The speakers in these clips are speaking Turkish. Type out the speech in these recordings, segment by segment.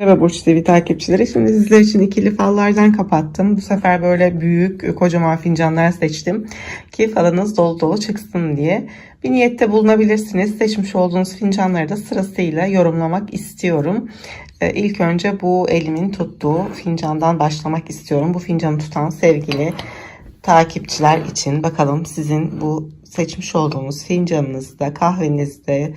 Merhaba Burç TV takipçileri. Şimdi sizler için ikili fallardan kapattım. Bu sefer böyle büyük kocaman fincanlar seçtim. Ki falınız dolu dolu çıksın diye. Bir niyette bulunabilirsiniz. Seçmiş olduğunuz fincanları da sırasıyla yorumlamak istiyorum. Ee, İlk önce bu elimin tuttuğu fincandan başlamak istiyorum. Bu fincanı tutan sevgili takipçiler için bakalım sizin bu seçmiş olduğunuz fincanınızda, kahvenizde,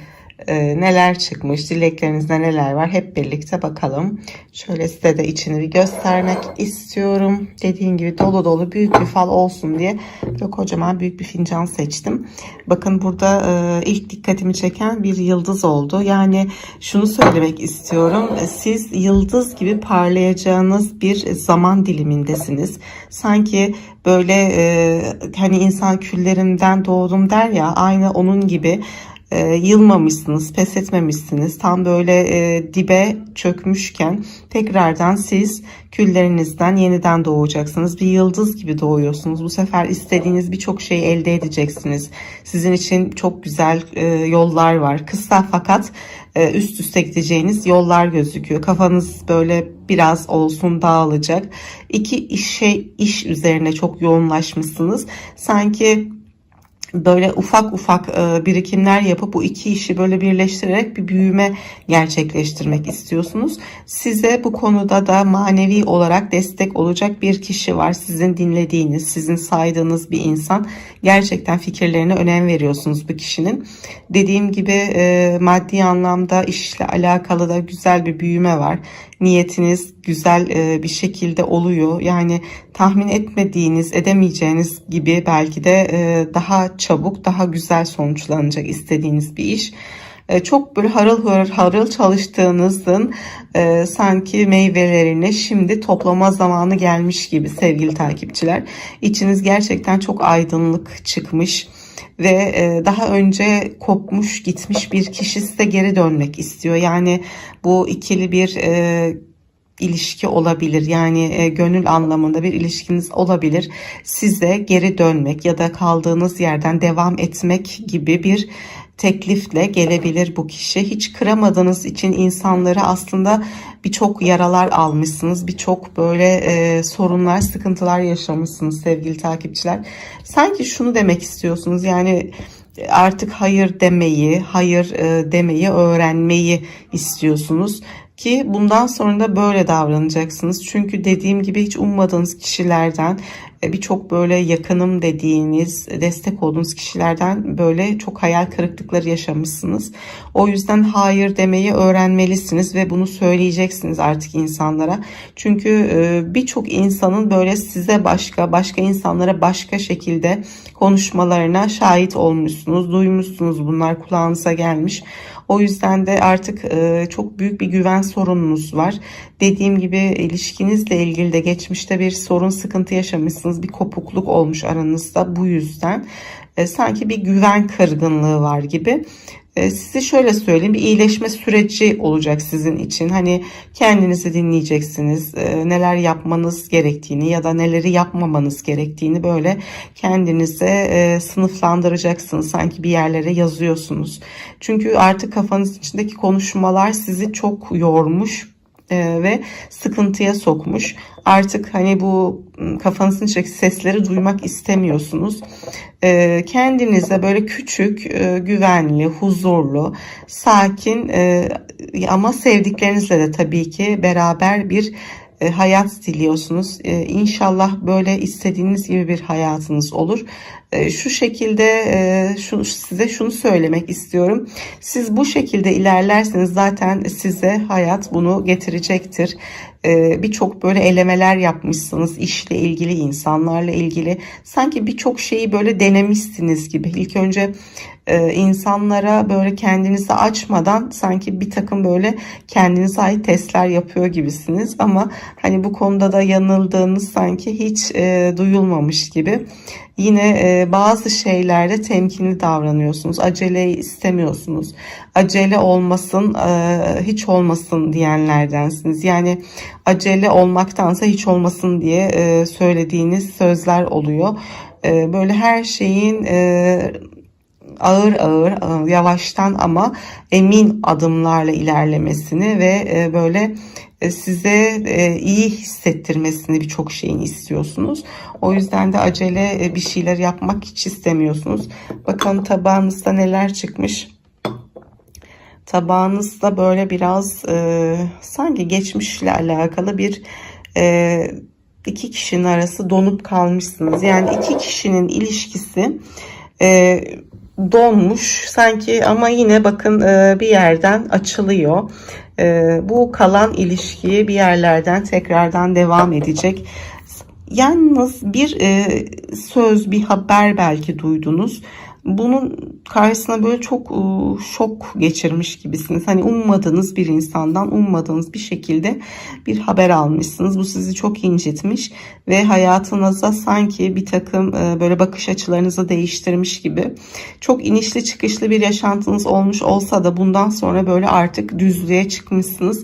e, neler çıkmış, dileklerinizde neler var hep birlikte bakalım. Şöyle size de içini bir göstermek istiyorum. Dediğim gibi dolu dolu büyük bir fal olsun diye böyle kocaman büyük bir fincan seçtim. Bakın burada e, ilk dikkatimi çeken bir yıldız oldu. Yani şunu söylemek istiyorum. Siz yıldız gibi parlayacağınız bir zaman dilimindesiniz. Sanki böyle e, hani insan küllerinden doğdum der ya aynı onun gibi e, yılmamışsınız, pes etmemişsiniz. Tam böyle e, dibe çökmüşken tekrardan siz küllerinizden yeniden doğacaksınız. Bir yıldız gibi doğuyorsunuz. Bu sefer istediğiniz birçok şeyi elde edeceksiniz. Sizin için çok güzel e, yollar var. Kısa fakat e, üst üste gideceğiniz yollar gözüküyor. Kafanız böyle biraz olsun dağılacak. İki iş şey iş üzerine çok yoğunlaşmışsınız. Sanki böyle ufak ufak e, birikimler yapıp bu iki işi böyle birleştirerek bir büyüme gerçekleştirmek istiyorsunuz. Size bu konuda da manevi olarak destek olacak bir kişi var. Sizin dinlediğiniz, sizin saydığınız bir insan. Gerçekten fikirlerine önem veriyorsunuz bu kişinin. Dediğim gibi e, maddi anlamda işle alakalı da güzel bir büyüme var. Niyetiniz güzel e, bir şekilde oluyor. Yani tahmin etmediğiniz, edemeyeceğiniz gibi belki de daha çabuk, daha güzel sonuçlanacak istediğiniz bir iş. E, çok böyle harıl harıl, harıl çalıştığınızın e, sanki meyvelerini şimdi toplama zamanı gelmiş gibi sevgili takipçiler. İçiniz gerçekten çok aydınlık çıkmış ve e, daha önce kopmuş gitmiş bir kişi size geri dönmek istiyor. Yani bu ikili bir e, ilişki olabilir. Yani e, gönül anlamında bir ilişkiniz olabilir. Size geri dönmek ya da kaldığınız yerden devam etmek gibi bir teklifle gelebilir bu kişi. Hiç kıramadığınız için insanları aslında birçok yaralar almışsınız. Birçok böyle e, sorunlar, sıkıntılar yaşamışsınız sevgili takipçiler. Sanki şunu demek istiyorsunuz yani artık hayır demeyi, hayır e, demeyi öğrenmeyi istiyorsunuz ki bundan sonra da böyle davranacaksınız. Çünkü dediğim gibi hiç ummadığınız kişilerden e, birçok böyle yakınım dediğiniz, destek olduğunuz kişilerden böyle çok hayal kırıklıkları yaşamışsınız. O yüzden hayır demeyi öğrenmelisiniz ve bunu söyleyeceksiniz artık insanlara. Çünkü e, birçok insanın böyle size başka, başka insanlara başka şekilde konuşmalarına şahit olmuşsunuz, duymuşsunuz bunlar kulağınıza gelmiş. O yüzden de artık e, çok büyük bir güven sorununuz var. Dediğim gibi ilişkinizle ilgili de geçmişte bir sorun sıkıntı yaşamışsınız. Bir kopukluk olmuş aranızda bu yüzden. E, sanki bir güven kırgınlığı var gibi. E, size şöyle söyleyeyim bir iyileşme süreci olacak sizin için. Hani kendinizi dinleyeceksiniz. E, neler yapmanız gerektiğini ya da neleri yapmamanız gerektiğini böyle kendinize sınıflandıracaksınız. Sanki bir yerlere yazıyorsunuz. Çünkü artık kafanız içindeki konuşmalar sizi çok yormuş ve sıkıntıya sokmuş. Artık hani bu kafanızın içindeki sesleri duymak istemiyorsunuz. E, kendinize böyle küçük, e, güvenli, huzurlu, sakin e, ama sevdiklerinizle de tabii ki beraber bir e, hayat diliyorsunuz. E, inşallah böyle istediğiniz gibi bir hayatınız olur. E, şu şekilde e, size şunu söylemek istiyorum. Siz bu şekilde ilerlerseniz zaten size hayat bunu getirecektir. E, birçok böyle elemeler yapmışsınız işle ilgili, insanlarla ilgili. Sanki birçok şeyi böyle denemişsiniz gibi. İlk önce e, insanlara böyle kendinizi açmadan sanki bir takım böyle kendinize ait testler yapıyor gibisiniz ama hani bu konuda da yanıldığınız sanki hiç e, duyulmamış gibi. Yine e, bazı şeylerde temkinli davranıyorsunuz. Acele istemiyorsunuz. Acele olmasın, e, hiç olmasın diyenlerdensiniz. Yani acele olmaktansa hiç olmasın diye e, söylediğiniz sözler oluyor. E, böyle her şeyin ağır ağır yavaştan ama emin adımlarla ilerlemesini ve böyle size e, iyi hissettirmesini birçok şeyin istiyorsunuz. O yüzden de acele e, bir şeyler yapmak hiç istemiyorsunuz. Bakın tabağınızda neler çıkmış. Tabağınızda böyle biraz e, sanki geçmişle alakalı bir e, iki kişinin arası donup kalmışsınız. Yani iki kişinin ilişkisi e, donmuş sanki ama yine bakın e, bir yerden açılıyor. E, bu kalan ilişki bir yerlerden tekrardan devam edecek. Yalnız bir e, söz, bir haber belki duydunuz bunun karşısına böyle çok ıı, şok geçirmiş gibisiniz. Hani ummadığınız bir insandan ummadığınız bir şekilde bir haber almışsınız. Bu sizi çok incitmiş ve hayatınıza sanki bir takım ıı, böyle bakış açılarınızı değiştirmiş gibi. Çok inişli çıkışlı bir yaşantınız olmuş olsa da bundan sonra böyle artık düzlüğe çıkmışsınız.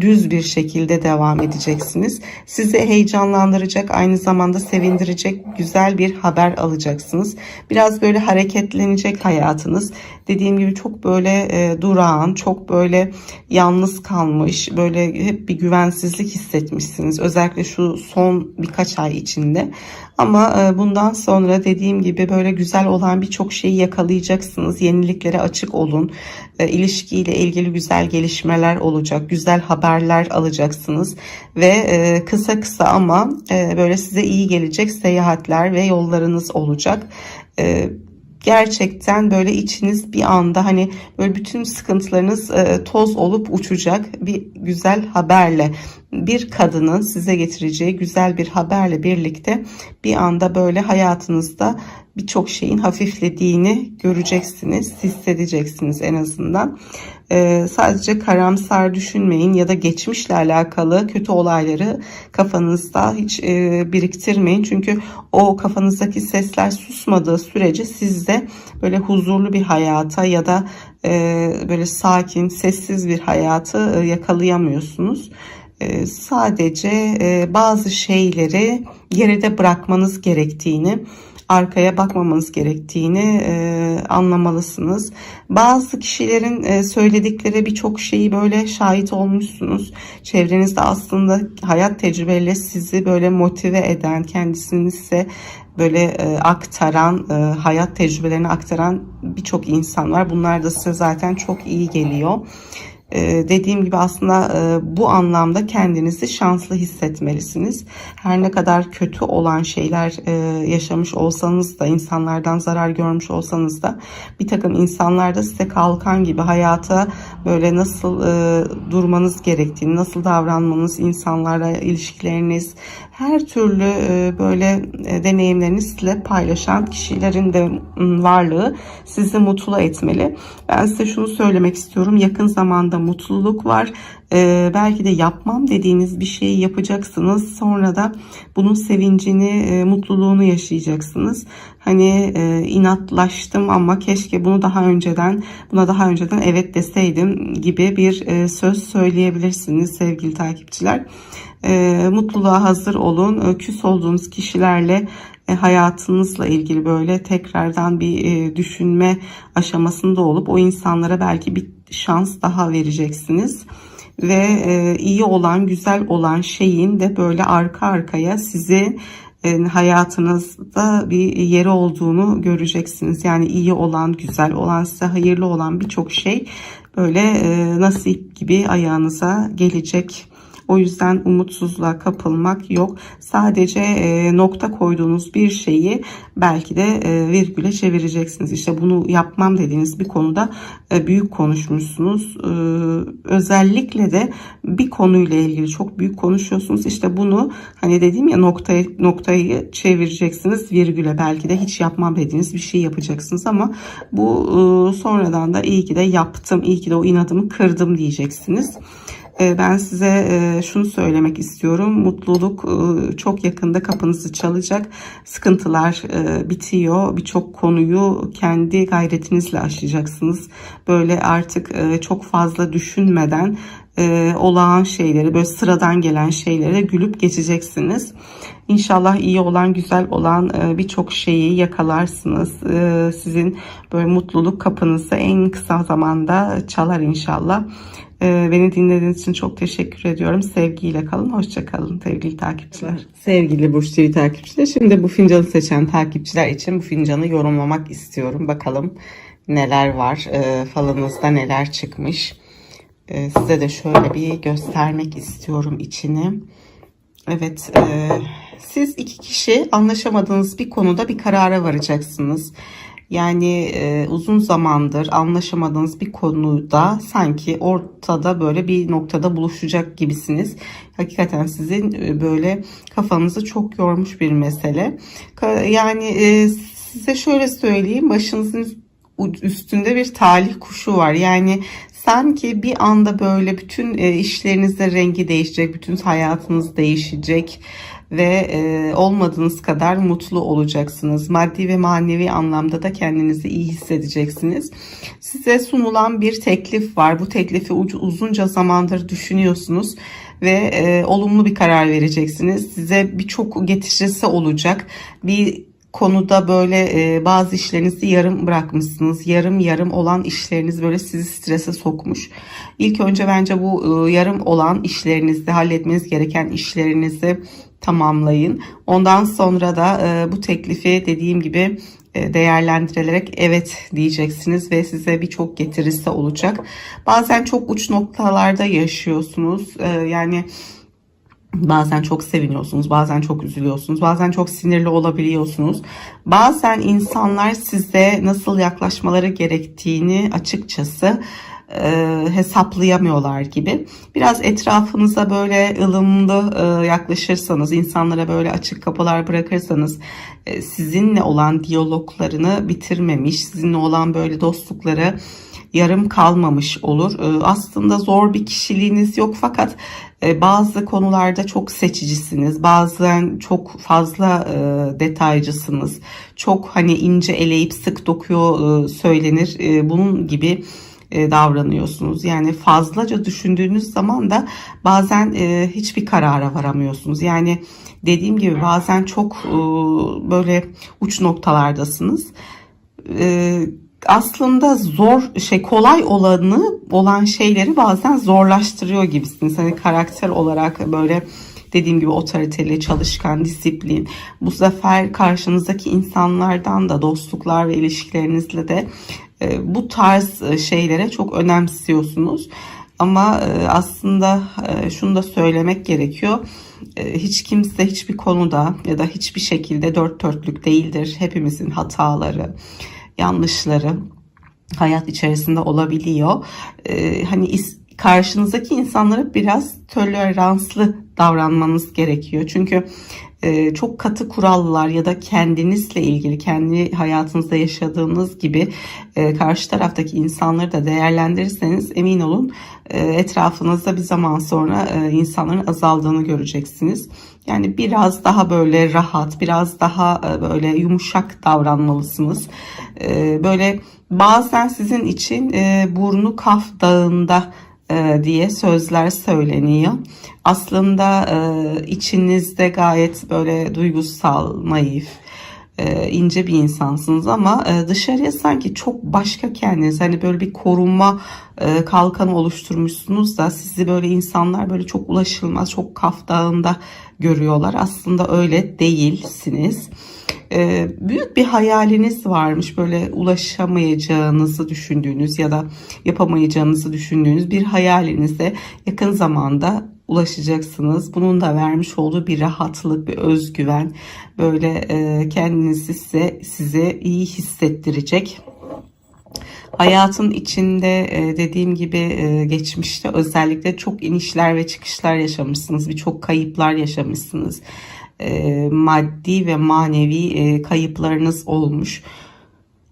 Düz bir şekilde devam edeceksiniz. Sizi heyecanlandıracak, aynı zamanda sevindirecek güzel bir haber alacaksınız. Biraz böyle hareket hareketlenecek hayatınız. Dediğim gibi çok böyle e, durağan, çok böyle yalnız kalmış, böyle hep bir güvensizlik hissetmişsiniz. Özellikle şu son birkaç ay içinde. Ama e, bundan sonra dediğim gibi böyle güzel olan birçok şeyi yakalayacaksınız. Yeniliklere açık olun. E, ilişkiyle ilgili güzel gelişmeler olacak. Güzel haberler alacaksınız. Ve e, kısa kısa ama e, böyle size iyi gelecek seyahatler ve yollarınız olacak. E, gerçekten böyle içiniz bir anda hani böyle bütün sıkıntılarınız e, toz olup uçacak bir güzel haberle bir kadının size getireceği güzel bir haberle birlikte bir anda böyle hayatınızda birçok şeyin hafiflediğini göreceksiniz, hissedeceksiniz en azından. Ee, sadece karamsar düşünmeyin ya da geçmişle alakalı kötü olayları kafanızda hiç e, biriktirmeyin. Çünkü o kafanızdaki sesler susmadığı sürece siz de böyle huzurlu bir hayata ya da e, böyle sakin, sessiz bir hayatı e, yakalayamıyorsunuz. E, sadece e, bazı şeyleri geride bırakmanız gerektiğini arkaya bakmamanız gerektiğini e, anlamalısınız. Bazı kişilerin e, söyledikleri birçok şeyi böyle şahit olmuşsunuz. Çevrenizde aslında hayat tecrübeleriyle sizi böyle motive eden, kendisini ise böyle e, aktaran, e, hayat tecrübelerini aktaran birçok insan var. Bunlar da size zaten çok iyi geliyor. Ee, dediğim gibi aslında e, bu anlamda kendinizi şanslı hissetmelisiniz. Her ne kadar kötü olan şeyler e, yaşamış olsanız da insanlardan zarar görmüş olsanız da bir takım insanlar da size kalkan gibi hayata böyle nasıl e, durmanız gerektiğini, nasıl davranmanız, insanlarla ilişkileriniz, her türlü böyle deneyimlerini sizinle paylaşan kişilerin de varlığı sizi mutlu etmeli. Ben size şunu söylemek istiyorum. Yakın zamanda mutluluk var. Ee, belki de yapmam dediğiniz bir şeyi yapacaksınız. Sonra da bunun sevincini, e, mutluluğunu yaşayacaksınız. Hani e, inatlaştım ama keşke bunu daha önceden, buna daha önceden evet deseydim gibi bir e, söz söyleyebilirsiniz sevgili takipçiler. E, mutluluğa hazır olun. E, küs olduğunuz kişilerle e, hayatınızla ilgili böyle tekrardan bir e, düşünme aşamasında olup o insanlara belki bir şans daha vereceksiniz ve e, iyi olan güzel olan şeyin de böyle arka arkaya sizi hayatınızda bir yeri olduğunu göreceksiniz. Yani iyi olan, güzel olan, size hayırlı olan birçok şey böyle nasip gibi ayağınıza gelecek. O yüzden umutsuzluğa kapılmak yok. Sadece e, nokta koyduğunuz bir şeyi belki de e, virgüle çevireceksiniz. İşte bunu yapmam dediğiniz bir konuda e, büyük konuşmuşsunuz. E, özellikle de bir konuyla ilgili çok büyük konuşuyorsunuz. İşte bunu hani dediğim ya noktayı, noktayı çevireceksiniz virgüle. Belki de hiç yapmam dediğiniz bir şey yapacaksınız ama bu e, sonradan da iyi ki de yaptım, iyi ki de o inadımı kırdım diyeceksiniz. Ee, ben size e, şunu söylemek istiyorum. Mutluluk e, çok yakında kapınızı çalacak. Sıkıntılar e, bitiyor. Birçok konuyu kendi gayretinizle aşacaksınız. Böyle artık çok fazla düşünmeden olağan şeyleri, böyle sıradan gelen şeylere gülüp geçeceksiniz. İnşallah iyi olan, güzel olan birçok şeyi yakalarsınız. Sizin böyle mutluluk kapınızı en kısa zamanda çalar inşallah. Ee, beni dinlediğiniz için çok teşekkür ediyorum. Sevgiyle kalın. Hoşça kalın sevgili takipçiler. Sevgili Burç TV takipçiler. Şimdi bu fincanı seçen takipçiler için bu fincanı yorumlamak istiyorum. Bakalım neler var. Ee, falınızda neler çıkmış. Ee, size de şöyle bir göstermek istiyorum içini. Evet, e, siz iki kişi anlaşamadığınız bir konuda bir karara varacaksınız. Yani e, uzun zamandır anlaşamadığınız bir konuda sanki ortada böyle bir noktada buluşacak gibisiniz. Hakikaten sizin e, böyle kafanızı çok yormuş bir mesele. Ka- Yani e, size şöyle söyleyeyim, başınızın üstünde bir talih kuşu var. Yani sanki bir anda böyle bütün e, işlerinizde rengi değişecek, bütün hayatınız değişecek ve e, olmadığınız kadar mutlu olacaksınız. Maddi ve manevi anlamda da kendinizi iyi hissedeceksiniz. Size sunulan bir teklif var. Bu teklifi uzunca zamandır düşünüyorsunuz ve e, olumlu bir karar vereceksiniz. Size birçok getirisi olacak. Bir konuda böyle e, bazı işlerinizi yarım bırakmışsınız. Yarım yarım olan işleriniz böyle sizi strese sokmuş. İlk önce bence bu e, yarım olan işlerinizde halletmeniz gereken işlerinizi tamamlayın. Ondan sonra da e, bu teklifi dediğim gibi e, değerlendirilerek evet diyeceksiniz ve size birçok getirisi olacak. Bazen çok uç noktalarda yaşıyorsunuz. E, yani Bazen çok seviniyorsunuz, bazen çok üzülüyorsunuz, bazen çok sinirli olabiliyorsunuz. Bazen insanlar size nasıl yaklaşmaları gerektiğini açıkçası e, hesaplayamıyorlar gibi. Biraz etrafınıza böyle ılımlı e, yaklaşırsanız, insanlara böyle açık kapılar bırakırsanız, e, sizinle olan diyaloglarını bitirmemiş, sizinle olan böyle dostlukları yarım kalmamış olur. E, aslında zor bir kişiliğiniz yok fakat e, bazı konularda çok seçicisiniz. Bazen çok fazla e, detaycısınız. Çok hani ince eleyip sık dokuyor e, söylenir. Bunun gibi davranıyorsunuz. Yani fazlaca düşündüğünüz zaman da bazen hiçbir karara varamıyorsunuz. Yani dediğim gibi bazen çok böyle uç noktalardasınız. Aslında zor şey kolay olanı olan şeyleri bazen zorlaştırıyor gibisiniz. Hani karakter olarak böyle dediğim gibi otoriteli, çalışkan, disiplin. Bu sefer karşınızdaki insanlardan da dostluklar ve ilişkilerinizle de e, bu tarz e, şeylere çok önemsiyorsunuz. Ama e, aslında şunu da söylemek gerekiyor. Hiç kimse hiçbir konuda ya da hiçbir şekilde dört dörtlük değildir. Hepimizin hataları, yanlışları hayat içerisinde olabiliyor. Ee, hani is, karşınızdaki insanlara biraz toleranslı davranmanız gerekiyor. Çünkü e, çok katı kurallar ya da kendinizle ilgili kendi hayatınızda yaşadığınız gibi e, karşı taraftaki insanları da değerlendirirseniz emin olun e, etrafınızda bir zaman sonra e, insanların azaldığını göreceksiniz. Yani biraz daha böyle rahat, biraz daha e, böyle yumuşak davranmalısınız. E, böyle bazen sizin için e, burnu kaf dağında diye sözler söyleniyor. Aslında içinizde gayet böyle duygusal, naif, e, ince bir insansınız ama e, dışarıya sanki çok başka kendiniz hani böyle bir korunma e, kalkanı oluşturmuşsunuz da sizi böyle insanlar böyle çok ulaşılmaz, çok kaf dağında görüyorlar. Aslında öyle değilsiniz. E, büyük bir hayaliniz varmış böyle ulaşamayacağınızı düşündüğünüz ya da yapamayacağınızı düşündüğünüz bir hayalinize yakın zamanda ulaşacaksınız. Bunun da vermiş olduğu bir rahatlık, bir özgüven, böyle e, kendinizi size size iyi hissettirecek. Hayatın içinde e, dediğim gibi e, geçmişte özellikle çok inişler ve çıkışlar yaşamışsınız. Birçok kayıplar yaşamışsınız. E, maddi ve manevi e, kayıplarınız olmuş.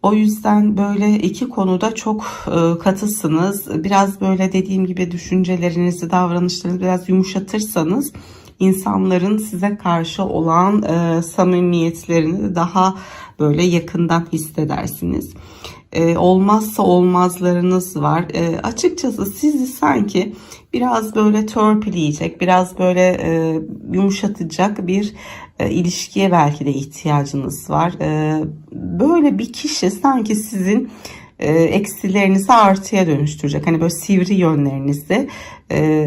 O yüzden böyle iki konuda çok e, katısınız. Biraz böyle dediğim gibi düşüncelerinizi, davranışlarınızı biraz yumuşatırsanız insanların size karşı olan samimiyetlerini daha böyle yakından hissedersiniz. E, olmazsa olmazlarınız var. E, açıkçası sizi sanki biraz böyle törpüleyecek, biraz böyle e, yumuşatacak bir e, ilişkiye belki de ihtiyacınız var. E, böyle bir kişi sanki sizin e, eksilerinizi artıya dönüştürecek. Hani böyle sivri yönlerinizi e,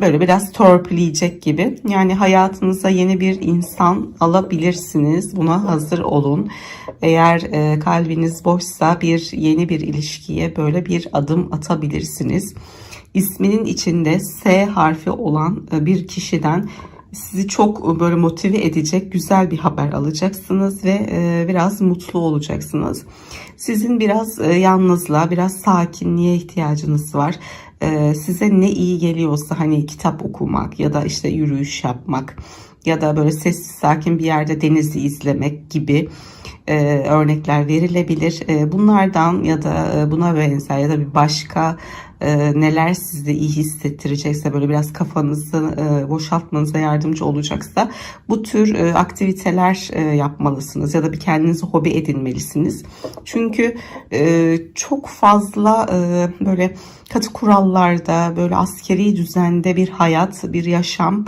böyle biraz törpüleyecek gibi. Yani hayatınıza yeni bir insan alabilirsiniz. Buna hazır olun. Eğer e, kalbiniz boşsa bir yeni bir ilişkiye böyle bir adım atabilirsiniz. İsminin içinde S harfi olan e, bir kişiden sizi çok böyle motive edecek güzel bir haber alacaksınız ve e, biraz mutlu olacaksınız. Sizin biraz e, yalnızlığa, biraz sakinliğe ihtiyacınız var. E, size ne iyi geliyorsa hani kitap okumak ya da işte yürüyüş yapmak ya da böyle sessiz sakin bir yerde denizi izlemek gibi e, örnekler verilebilir. E, bunlardan ya da e, buna benzer ya da bir başka e, neler sizi iyi hissettirecekse böyle biraz kafanızı e, boşaltmanıza yardımcı olacaksa bu tür e, aktiviteler e, yapmalısınız ya da bir kendinize hobi edinmelisiniz. Çünkü e, çok fazla e, böyle katı kurallarda böyle askeri düzende bir hayat, bir yaşam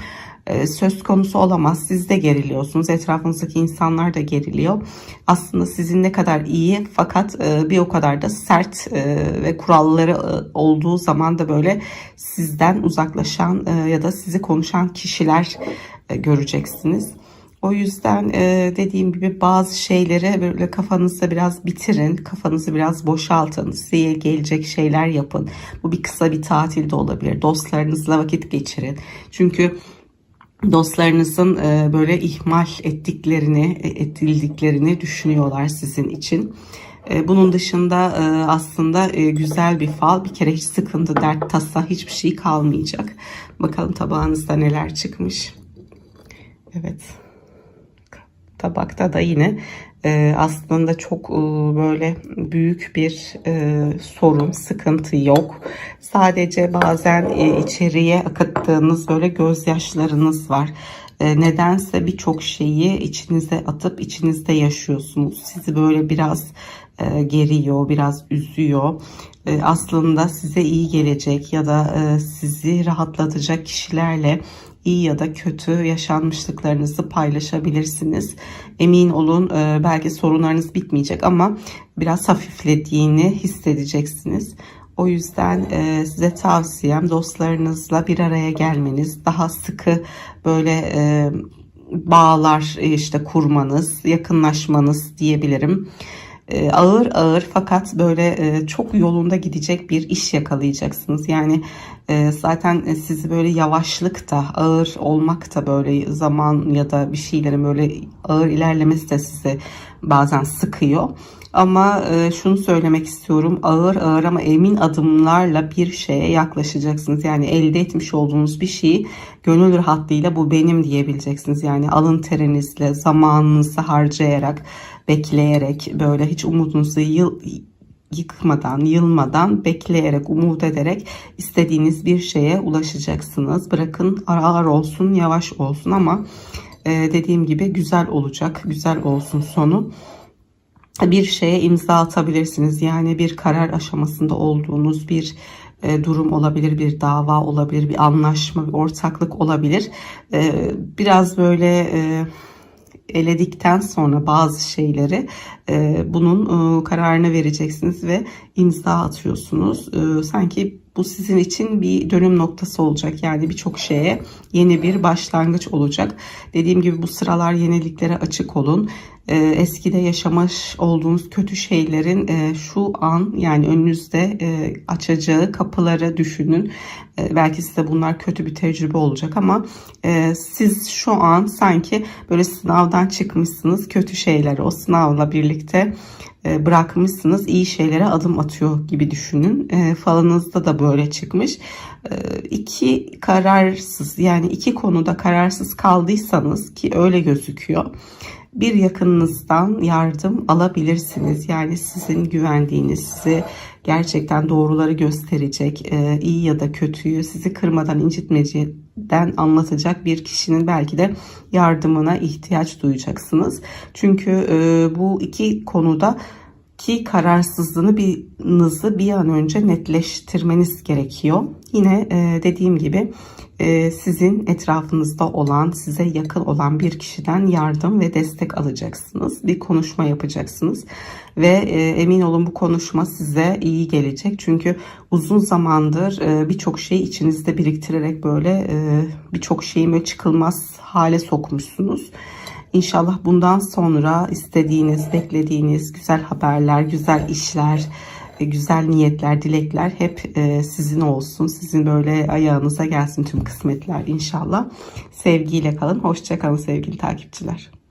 söz konusu olamaz. Siz de geriliyorsunuz. Etrafınızdaki insanlar da geriliyor. Aslında sizin ne kadar iyi fakat e, bir o kadar da sert e, ve kuralları olduğu zaman da böyle sizden uzaklaşan ya da sizi konuşan kişiler göreceksiniz. O yüzden dediğim gibi bazı şeyleri böyle kafanızda biraz bitirin, kafanızı biraz boşaltın, size gelecek şeyler yapın. Bu bir kısa bir tatil de olabilir. Dostlarınızla vakit geçirin. Çünkü dostlarınızın e, böyle ihmal ettiklerini, e, etildiklerini düşünüyorlar sizin için. E, bunun dışında aslında güzel bir fal. Bir kere hiç sıkıntı, dert, tasa hiçbir şey kalmayacak. Bakalım tabağınızda neler çıkmış. Evet. Tabakta da yine e, aslında çok e, böyle büyük bir e, sorun, sıkıntı yok. Sadece bazen e, içeriye akıttığınız böyle gözyaşlarınız var. E, nedense birçok şeyi içinize atıp içinizde yaşıyorsunuz. Sizi böyle biraz e, geriyor, biraz üzüyor. E, aslında size iyi gelecek ya da sizi rahatlatacak kişilerle iyi ya da kötü yaşanmışlıklarınızı paylaşabilirsiniz. Emin olun belki sorunlarınız bitmeyecek ama biraz hafiflediğini hissedeceksiniz. O yüzden e, size tavsiyem dostlarınızla bir araya gelmeniz, daha sıkı böyle e, bağlar işte kurmanız, yakınlaşmanız diyebilirim. E, ağır ağır fakat böyle e, çok yolunda gidecek bir iş yakalayacaksınız. Yani e, zaten sizi böyle yavaşlık da ağır olmak da böyle zaman ya da bir şeylerin böyle ağır ilerlemesi de sizi bazen sıkıyor. Ama şunu söylemek istiyorum ağır ağır ama emin adımlarla bir şeye yaklaşacaksınız. Yani elde etmiş olduğunuz bir şeyi gönül rahatlığıyla bu benim diyebileceksiniz. Yani alın terinizle zamanınızı harcayarak bekleyerek böyle hiç umudunuzu yıl, yıkmadan, yılmadan, bekleyerek, umut ederek istediğiniz bir şeye ulaşacaksınız. Bırakın ağır olsun, yavaş olsun ama e, dediğim gibi güzel olacak, güzel olsun sonu. Bir şeye imza atabilirsiniz. Yani bir karar aşamasında olduğunuz bir e, durum olabilir, bir dava olabilir, bir anlaşma, bir ortaklık olabilir. E, biraz böyle... E, eledikten sonra bazı şeyleri bunun kararını vereceksiniz ve imza atıyorsunuz. Sanki bu sizin için bir dönüm noktası olacak. Yani birçok şeye yeni bir başlangıç olacak. Dediğim gibi bu sıralar yeniliklere açık olun. Ee, eskide yaşamış olduğunuz kötü şeylerin e, şu an yani önünüzde e, açacağı kapıları düşünün. E, belki size bunlar kötü bir tecrübe olacak ama siz şu an sanki böyle sınavdan çıkmışsınız. Kötü şeyleri o sınavla birlikte bırakmışsınız iyi şeylere adım atıyor gibi düşünün. E, falınızda da böyle çıkmış. E, iki kararsız yani iki konuda kararsız kaldıysanız ki öyle gözüküyor bir yakınınızdan yardım alabilirsiniz. Yani sizin güvendiğiniz, size gerçekten doğruları gösterecek, e, iyi ya da kötüyü sizi kırmadan, incitmeden anlatacak bir kişinin belki de yardımına ihtiyaç duyacaksınız. Çünkü e, bu iki konuda ki kararsızlığını bir an önce netleştirmeniz gerekiyor. Yine e, dediğim gibi e, sizin etrafınızda olan, size yakın olan bir kişiden yardım ve destek alacaksınız. Bir konuşma yapacaksınız ve e, emin olun bu konuşma size iyi gelecek. Çünkü uzun zamandır birçok şeyi içinizde biriktirerek böyle birçok şeyi çıkılmaz hale sokmuşsunuz. İnşallah bundan sonra istediğiniz, beklediğiniz güzel haberler, güzel işler, güzel niyetler, dilekler hep e, sizin olsun. Sizin böyle ayağınıza gelsin tüm kısmetler inşallah. Sevgiyle kalın. Hoşça kalın sevgili takipçiler.